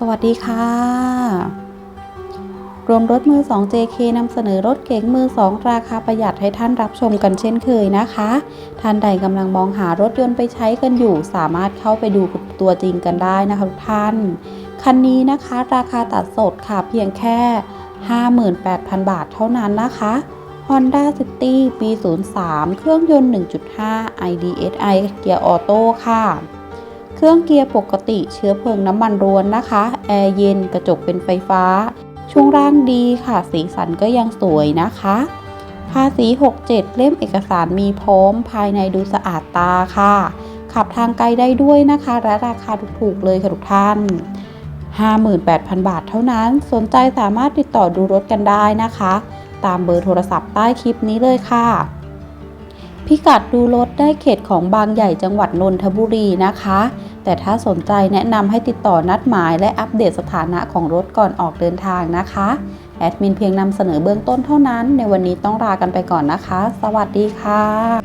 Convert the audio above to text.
สวัสดีค่ะ รวมรถมือ 2 JK นำเสนอรถเก๋งมือ 2 ราคาประหยัดให้ท่านรับชมกันเช่นเคยนะคะ ท่านใดกำลังมองหารถยนต์ไปใช้กันอยู่ สามารถเข้าไปดูตัวจริงกันได้นะคะทุกท่าน คันนี้นะคะราคาตัดสดค่ะเพียงแค่ 58,000 บาทเท่านั้นนะคะ Honda City ปี 03 เครื่องยนต์ 1.5 IDSI เกียร์ออโต้ค่ะ เครื่องเกียร์ปกติเชื้อเพลิงน้ำมันรวนนะคะ แอร์เย็นกระจกเป็นไฟฟ้า ช่วงล่างดีค่ะ สีสันก็ยังสวยนะคะ ภาษี 67 เล่มเอกสารมีพร้อม ภายในดูสะอาดตาค่ะ ขับทางไกลได้ด้วยนะคะ และราคาถูกๆเลยค่ะทุกท่าน 58,000 บาทเท่านั้น สนใจสามารถติดต่อดูรถกันได้นะคะ ตามเบอร์โทรศัพท์ใต้คลิปนี้เลยค่ะ พิกัดดูรถได้เขตของบางใหญ่จังหวัดนนทบุรีนะคะ แต่ถ้าสนใจแนะนำให้ติดต่อนัดหมายและอัปเดตสถานะของรถก่อนออกเดินทางนะคะ แอดมินเพียงนำเสนอเบื้องต้นเท่านั้น ในวันนี้ต้องลากันไปก่อนนะคะ สวัสดีค่ะ